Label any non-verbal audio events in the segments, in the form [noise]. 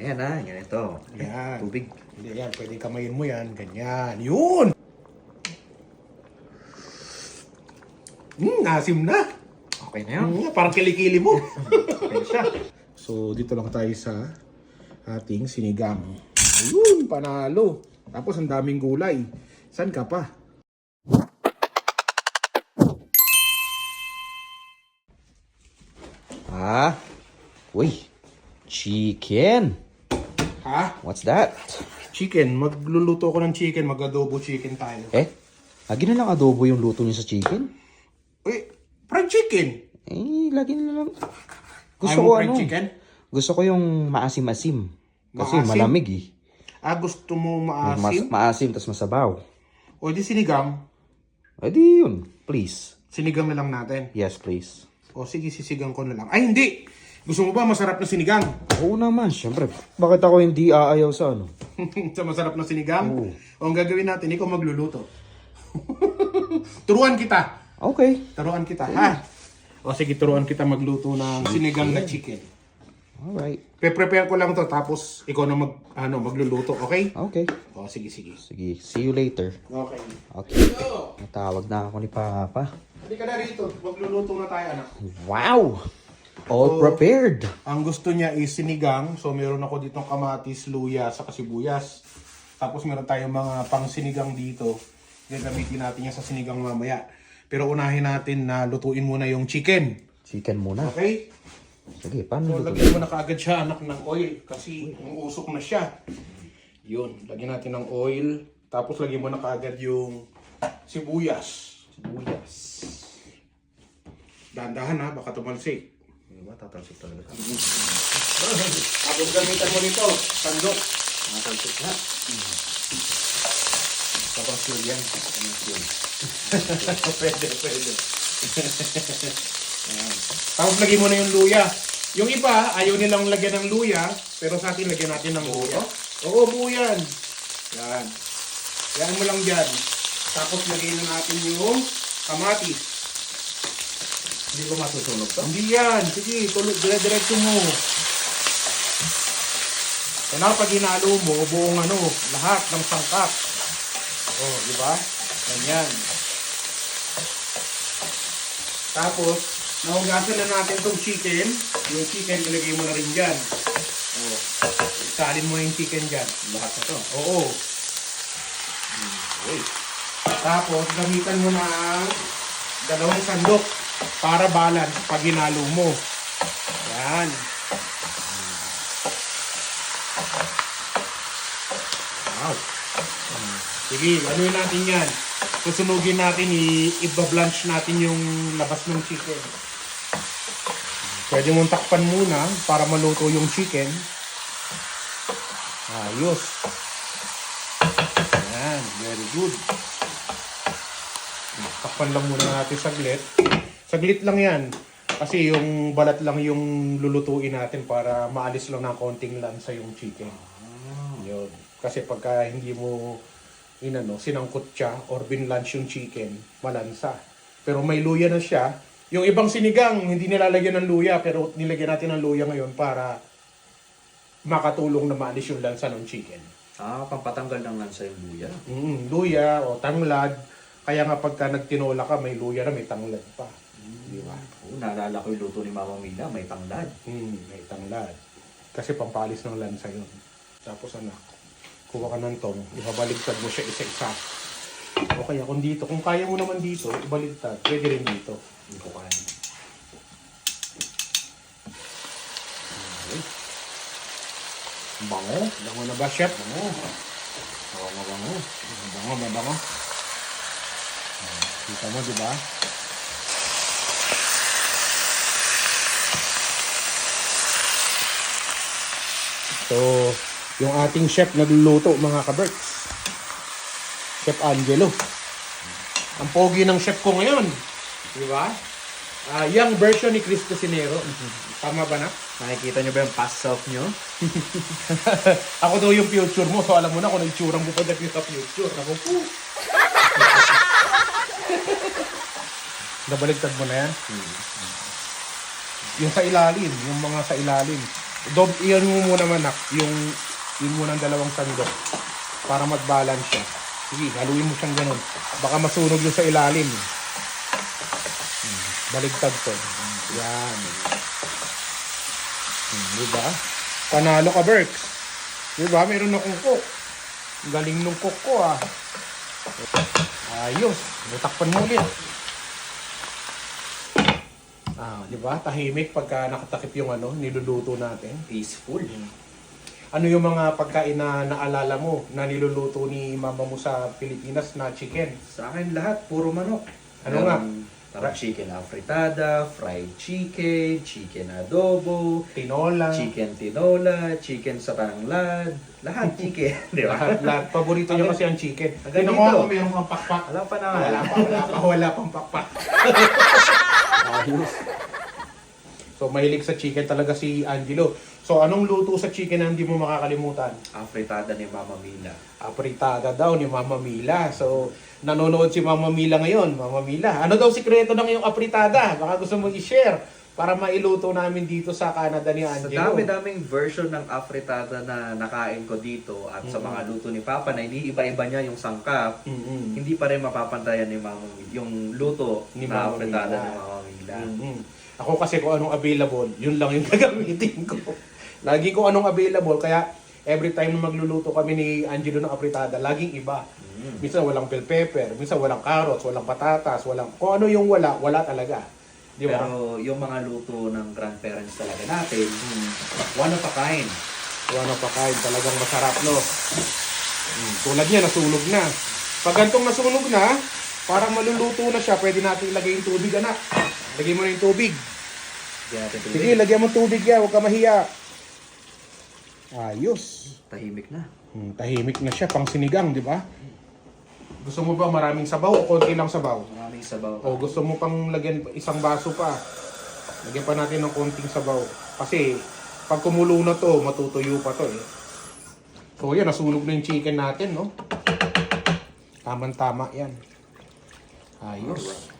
Ayan ha, ganito. Yan. Tubig. Hindi yan, pwede kamayin mo yan. Ganyan. Yun! Hmm, asim na. Okay na yun. Hmm, parang kilikili mo. Okay siya. [laughs] so, dito lang tayo sa ating sinigang. Ayun, panalo. Tapos ang daming gulay. San ka pa? Ah. Uy. Chicken. Ha? What's that? Chicken. Magluluto ko ng chicken. Mag-adobo chicken tayo. Eh? Lagi na lang adobo yung luto niyo sa chicken? Uy, fried chicken. Eh, lagi na lang. Gusto Ayaw ko fried ano? chicken? Gusto ko yung maasim-asim. Kasi Maasim? malamig eh. Ah, gusto mo Mas, maasim? maasim, tas masabaw. O di sinigang. Eh di yun. Please. Sinigang na lang natin. Yes, please. O sige, sisigang ko na lang. Ay, hindi! Gusto mo ba masarap na sinigang? Oo naman, syempre. Bakit ako hindi aayaw sa ano? [laughs] sa masarap na sinigang? Oo. O ang gagawin natin, ikaw magluluto. [laughs] turuan kita. Okay. Turuan kita, ha? O sige, turuan kita magluto ng sinigang na chicken. Alright. Pre-prepare ko lang to tapos ikaw na mag ano magluluto, okay? Okay. O sige, sige. Sige, see you later. Okay. Okay. Natawag na ako ni Papa. Halika na rito. Magluluto na tayo, anak. Wow! All Oh. prepared. Ang gusto niya is sinigang. So, meron ako ditong kamatis, luya, sa kasibuyas. Tapos, meron tayong mga pang sinigang dito. Gagamitin natin yan sa sinigang mamaya. Pero unahin natin na lutuin muna yung chicken. Chicken muna. Okay? Sige, So, paano luto? lagyan mo na kaagad siya, anak, ng oil. Kasi, usok na siya. Yun. Lagyan natin ng oil. Tapos, lagyan mo na kaagad yung sibuyas. Sibuyas. Dahan-dahan ha, baka tumalsik. Ano ba? Tatalsik talaga. Tapos, gamitan mo nito. Sandok. Tatalsik na. Tapos, yun yan. pwede, pwede. Ayan. Tapos lagyan mo na yung luya. Yung iba, ayaw nilang lagyan ng luya, pero sa atin lagyan natin ng luya. Oo, buo yan. Yan. Yan mo lang dyan. Tapos lagyan na natin yung kamatis. Hindi ko masusunog to? Hindi yan. Sige, tuloy, dire-diretso mo. Kailangan pag hinalo mo, buong ano, lahat ng sangkap. Oh, di ba? Ganyan. Tapos, nahugasan na natin itong chicken. Yung chicken, ilagay mo na rin dyan. Oh. Salin mo yung chicken dyan. Lahat na to. Oo. Okay. Tapos, gamitan mo na ang dalawang sandok para balance pag hinalo mo. Yan. Wow. Sige, ano natin yan? Susunugin natin, i- iba-blanch natin yung labas ng chicken. Pwede mong takpan muna para maluto yung chicken. Ayos. Yan, very good. Takpan lang muna natin saglit. Saglit lang yan. Kasi yung balat lang yung lulutuin natin para maalis lang ng konting lansa yung chicken. Yun. Kasi pagka hindi mo inano, sinangkot siya or binlunch yung chicken, malansa. Pero may luya na siya. Yung ibang sinigang, hindi nilalagyan ng luya, pero nilagyan natin ng luya ngayon para makatulong na maalis yung lansa ng chicken. Ah, pampatanggal ng lansa yung luya. Mm, luya o tanglad. Kaya nga pagka nagtinola ka, may luya na may tanglad pa. Di ba? Oo, naalala ko yung luto ni Mama Mila, may tanglad. Hmm, may tanglad. Kasi pampalis ng lansa yun. Tapos anak, kuha ka ng tong, ibabaligtad mo siya isa-isa. O kaya kung dito, kung kaya mo naman dito, ibaligtad, pwede rin dito. Hindi ko kaya. Bango. Bango na ba, chef? Bango. Oo, mabango. Bango, mabango. Kita mo, di ba? So, yung ating chef nagluluto, mga kaberks. Chef Angelo. Ang pogi ng chef ko ngayon. Di ba? Ah, young version ni Chris Cusinero. Tama ba na? Nakikita niyo ba yung past self niyo? [laughs] Ako daw yung future mo, so alam mo na kung ano itsura mo pagdating sa future. Ako po. [laughs] Nabaligtad mo na yan? Yung sa ilalim, yung mga sa ilalim. Dob, iyan mo muna manak, yung, yun muna ang dalawang sandok para mag-balance siya. Sige, haluin mo siyang ganun. Baka masunog yung sa ilalim. Hmm, Baligtad to. Yan. Hmm, di ba? Panalo ka, Berks. Di ba? Meron akong cook. Galing nung cook ko, ah. Ayos. Natakpan mo ulit. Ah, di ba? Tahimik pagka nakatakip yung ano, niluluto natin. Peaceful. Ano yung mga pagkain na naalala mo na niluluto ni mama mo sa Pilipinas na chicken? Sa akin lahat, puro manok. Ano nga? Parang chicken afritada, fried chicken, chicken adobo, Tinola. chicken tinola, chicken sa tanglad. Lahat chicken, [laughs] di ba? Lahat, lahat. Paborito niya kasi ang chicken. Hanggang Kinukuha dito. ko mayroong mga pakpak. Alam pa naman. Wala pa, wala pa, wala pang pakpak. [laughs] Ayos. So, mahilig sa chicken talaga si Angelo. So, anong luto sa chicken na hindi mo makakalimutan? Afritada ni Mama Mila. apritada daw ni Mama Mila. So, nanonood si Mama Mila ngayon. Mama Mila, ano daw sikreto ng iyong apritada? Baka gusto mo i-share para mailuto namin dito sa Canada ni Sa Angelo. dami-daming version ng afritada na nakain ko dito at sa mga luto ni Papa na hindi iba-iba niya yung sangkap, Mm-mm. hindi pa rin mapapantayan ni Mama Mila. Yung luto Ni na Mama afritada Mila. ni Mama Mila. Mm-mm. Ako kasi kung anong available, yun lang yung [laughs] gagamitin ko. Lagi ko anong available, kaya every time na magluluto kami ni Angelo ng apritada, laging iba. Mm. Minsan walang bell pepper, minsan walang carrots, walang patatas, walang... Kung ano yung wala, wala talaga. Di ba? Pero yung mga luto ng grandparents talaga natin, one of a kind. One of a kind, talagang masarap, no? Mm, tulad niya, nasunog na. Pag gantong nasunog na, parang maluluto na siya, pwede natin ilagay yung tubig, anak. Lagay mo na yung tubig. Natin tuloy. Sige, lagyan mo tubig yan, huwag ka mahiya. Ayos. Tahimik na. Hmm, tahimik na siya, pang sinigang, di ba? Gusto mo ba maraming sabaw o konti lang sabaw? Maraming sabaw. O gusto mo pang lagyan isang baso pa? Lagyan pa natin ng konting sabaw. Kasi pag kumulo na to, matutuyo pa to eh. So yan, nasunog na yung chicken natin, no? Tamang-tama yan. Ayos. Mm.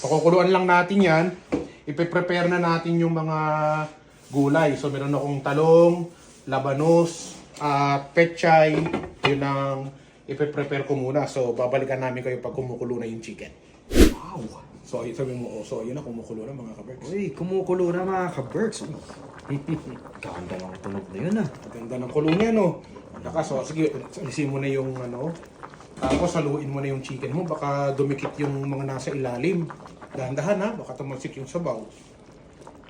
Pakukuluan lang natin yan. Ipe-prepare na natin yung mga gulay. So meron akong talong, labanos, at pechay. Yun ang ipe-prepare ko muna. So babalikan namin kayo pag kumukulo na yung chicken. Wow! So, sabi mo, oh, so yun na, kumukulo na mga kaberks. Uy, kumukulo na mga ka-Berks. Ganda ng tunog na yun ah. Ganda ng kulo niya, no? Naka, so, sige, alisin mo na yung ano. Tapos, haluin mo na yung chicken mo. Baka dumikit yung mga nasa ilalim. Dahan-dahan, ha? Baka tumalsik yung sabaw.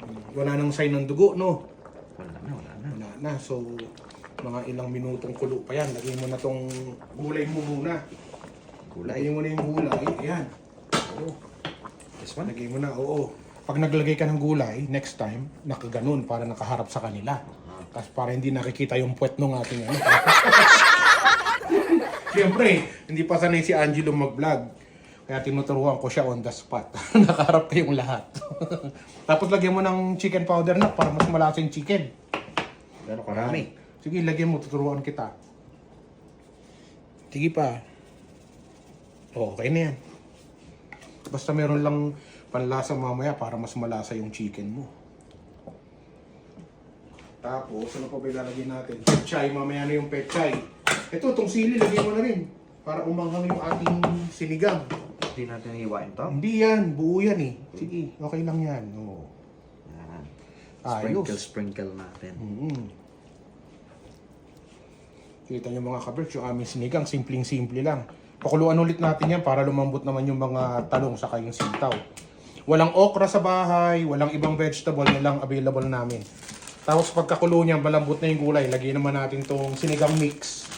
Hmm, Wala nang sign ng dugo, no? Wala na, wala na. Wala na. So, mga ilang minutong kulo pa yan. Lagyan mo na tong gulay mo muna. Gulay. Lagyan mo na yung gulay. Ayan. Oo. This one? Lagay mo na, oo. Pag naglagay ka ng gulay, next time, nakaganon para nakaharap sa kanila. Tapos para hindi nakikita yung puwet ng ating ano. [laughs] Siyempre, hindi pa sanay si Angelo mag-vlog. Kaya tinuturuan ko siya on the spot. [laughs] Nakaharap kayong lahat. [laughs] Tapos lagyan mo ng chicken powder na para mas malasa yung chicken. Gano'ng karami? Sige, lagyan mo, tuturuan kita. Sige pa. Oo, okay na yan. Basta meron lang panlasa mamaya para mas malasa yung chicken mo. Tapos, ano pa ba ilalagay natin? Pechay, mamaya na yung pechay. Ito, itong sili, lagyan mo na rin. Para umanghang yung ating sinigang. Hindi natin hiwain to. Hindi yan, buo yan eh. Sige, okay lang yan. Oo. Yan. Ayos. Sprinkle, sprinkle natin. Mm-hmm. Kita niyo mga kaberks, yung aming sinigang, simpleng-simple lang. Pakuluan ulit natin yan para lumambot naman yung mga talong sa yung sintaw. Walang okra sa bahay, walang ibang vegetable, yan lang available namin. Tapos pagkakulo niya, malambot na yung gulay, lagyan naman natin tong sinigang mix.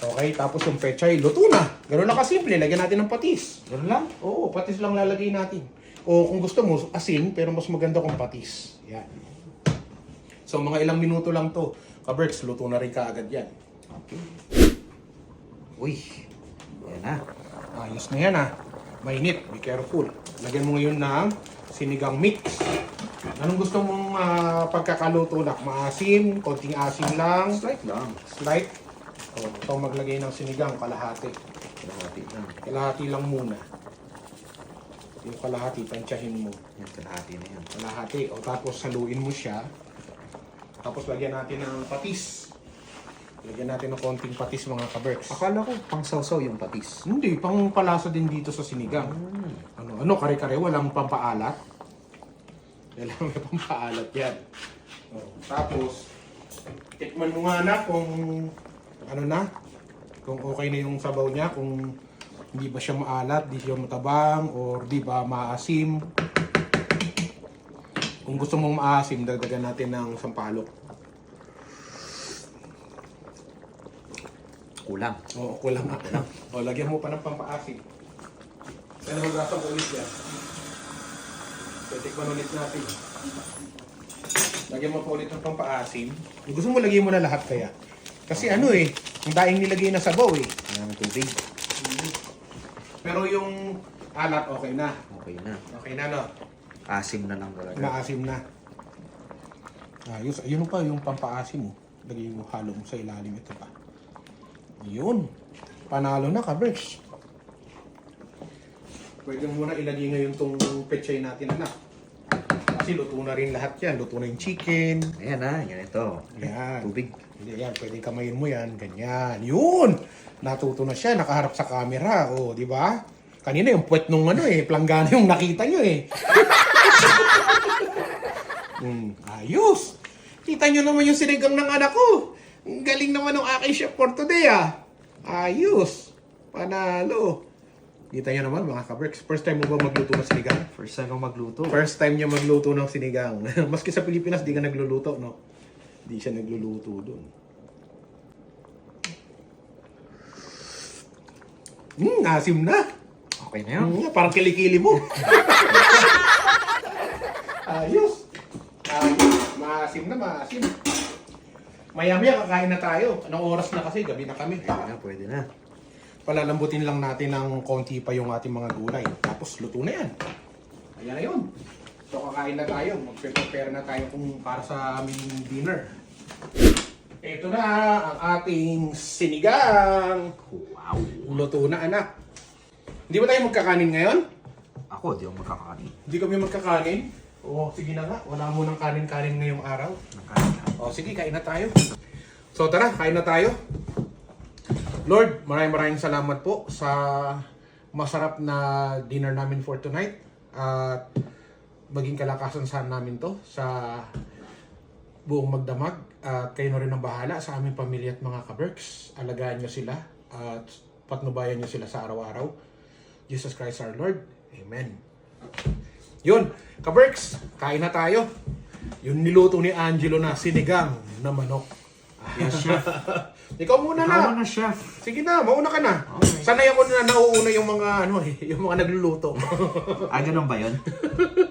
Okay, tapos yung pechay, luto na. Ganun lang kasimple, lagyan natin ng patis. Ganun lang? Oo, patis lang lalagay natin. O kung gusto mo, asin, pero mas maganda kung patis. Yan. So, mga ilang minuto lang to. Kaberks, luto na rin kaagad yan. Okay. Uy. Yan na. Ayos na yan ha. Mainit, be careful. Lagyan mo ngayon ng sinigang mix. Anong gusto mong ah, pagkakaluto na? Maasim, konting asim lang, Slight lang. slight. O, ito maglagay ng sinigang, kalahati. Kalahati lang. Kalahati lang muna. Yung kalahati, tansyahin mo. Yan, kalahati na yan. kalahati o tapos saluin mo siya Tapos lagyan natin ng patis. Lagyan natin ng konting patis mga kaberks. Akala ko pang sausaw yung patis. Hindi, pang palasa din dito sa sinigang. Ano, ano, kare-kare, walang pampaalat. Kailangan [laughs] may pampaalat yan. Oh, tapos, tikman mo nga na kung ano na, kung okay na yung sabaw niya, kung hindi ba siya maalat, di siya matabang, or di ba maasim. Kung gusto mong maasim, dagdagan natin ng sampalok. Kulang. Oo, kulang nga. [laughs] o, lagyan mo pa ng pampaasim. Kaya hugasan ko ulit yan. So, tikman ulit natin. Lagyan mo pa ulit ng pampaasim. Kung gusto mo, lagyan mo na lahat kaya. Kasi ano eh, ang daing nilagay na sabaw eh. Ng tubig. Pero yung alat, okay na. Okay na. Okay na, no? Asim na lang talaga. Maasim na. Ayos. Ayun pa, yung pampaasim mo. Lagyan mo, halo mo sa ilalim ito pa. Yun. Panalo na ka, Berks. Pwede mo muna ilagay ngayon tong pechay natin, anak. Kasi luto na rin lahat yan. Luto na yung chicken. Ayan na, ganito. Yan. Tubig. Hindi yan, pwede kamayin mo yan. Ganyan. Yun! Natuto na siya, nakaharap sa camera. O, di ba? Kanina yung puwet nung ano eh, planggana yung nakita nyo eh. [laughs] Hmm, ayos! Kita nyo naman yung sinigang ng anak ko. Ang Galing naman ng aking chef for today ah. Ayos! Panalo! Kita nyo naman mga kabricks, first time mo ba magluto ng sinigang? First time ko magluto. First time niya magluto ng sinigang. [laughs] Maski sa Pilipinas, di ka nagluluto, no? Di siya nagluluto doon. Hmm, asim na. Okay na yun. Hmm, parang kilikili mo. [laughs] Ayos. Ayos. Maasim na, maasim. Maya-maya kakain na tayo. Anong oras na kasi? Gabi na kami. Pwede na, pwede na. Palalambutin lang natin ng konti pa yung ating mga gulay. Tapos luto na yan. Ayan na yun. So kakain na tayo. Magpe-prepare na tayo kung para sa aming dinner. Ito na ang ating sinigang. Wow. Luto na anak. Hindi ba tayo magkakanin ngayon? Ako, di ako makakain. Hindi kami magkakanin? Oo, sige na nga. Wala mo ng kanin-kanin ngayong araw. Nakain na. O sige, kain na tayo. So tara, kain na tayo. Lord, maraming maraming salamat po sa masarap na dinner namin for tonight. At maging kalakasan saan namin to sa buong magdamag. At kayo na rin ang bahala sa aming pamilya at mga kaberks. Alagaan nyo sila at patnubayan nyo sila sa araw-araw. Jesus Christ our Lord. Amen. Yun, kaberks, kain na tayo. Yung niluto ni Angelo na sinigang na manok. Yes, chef. [laughs] Ikaw muna na. na, chef. Sige na, mauna ka na. Okay. Sanay ako na nauuna yung mga ano eh, [laughs] yung mga nagluluto. Ah, ganun ba yun?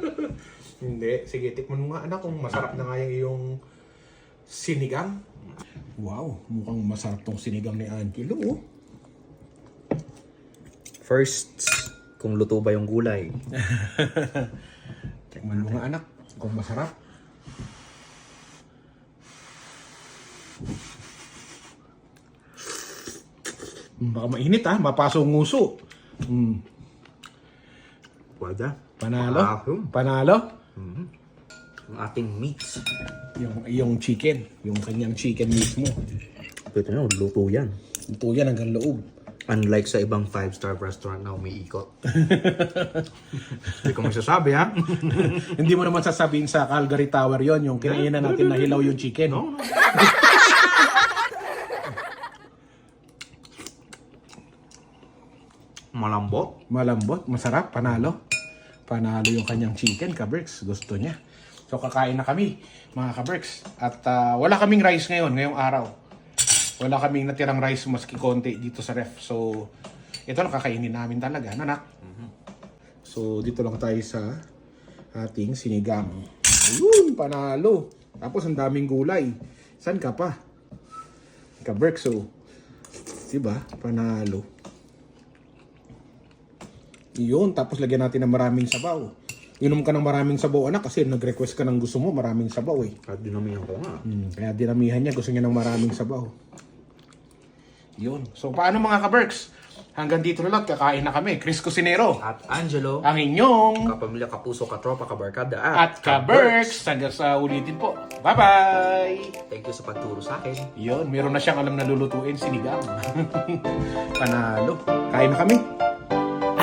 [laughs] Hindi, sige, tikman mo nga anak kung masarap na nga yung iyong sinigang. Wow, mukhang masarap tong sinigang ni Angelo. Oh. First, kung luto ba yung gulay. Tikman mo nga anak kung masarap. Baka mainit ha, mapaso ang nguso. Mm. Wada. Panalo? Ahum. Panalo? Ang ating meat. Yung, yung chicken. Yung kanyang chicken mismo. Ito na, luto yan. Ito yan hanggang loob. Unlike sa ibang five-star restaurant na umiikot. Hindi ko masasabi ha. [laughs] Hindi mo naman sasabihin sa Calgary Tower yon yung kinainan natin na hilaw yung chicken. No, no. [laughs] Malambot. Malambot, masarap, panalo. Panalo yung kanyang chicken, Kaberks. Gusto niya. So kakain na kami, mga Kaberks. At ah, wala kaming rice ngayon, ngayong araw. Wala kaming natirang rice maski konti dito sa ref. So, ito lang kakainin namin talaga, nanak. So, dito lang tayo sa ating sinigang. Ayun, panalo. Tapos ang daming gulay. San ka pa? Kaberks, so. Diba? Panalo. Yun, tapos lagyan natin ng maraming sabaw. Inom ka ng maraming sabaw, anak, kasi nag-request ka ng gusto mo, maraming sabaw eh. At dinamihan ko nga. Hmm, kaya dinamihan niya, gusto niya ng maraming sabaw. Yun. So, paano mga ka-Berks? Hanggang dito na lang, kakain na kami. Chris Cusinero, At Angelo, ang inyong kapamilya, kapuso, katropa, kabarkada, at ka-Berks. Hanggang sa ulitin po. Bye-bye! Thank you sa pagturo sa akin. Yun, meron na siyang alam na lulutuin, sinigang. [laughs] Panalo. Kain na kami.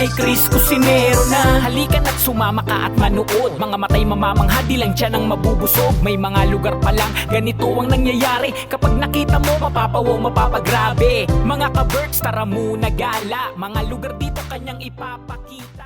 Kay Chris Cusinero na. Halika na't sumama ka at manood. Mga matay mamamangha di lang dyan ang mabubusog. May mga lugar pa lang ganito ang nangyayari. Kapag nakita mo mapapawaw mapapagrabe. Mga ka-birds tara muna gala. Mga lugar dito kanyang ipapakita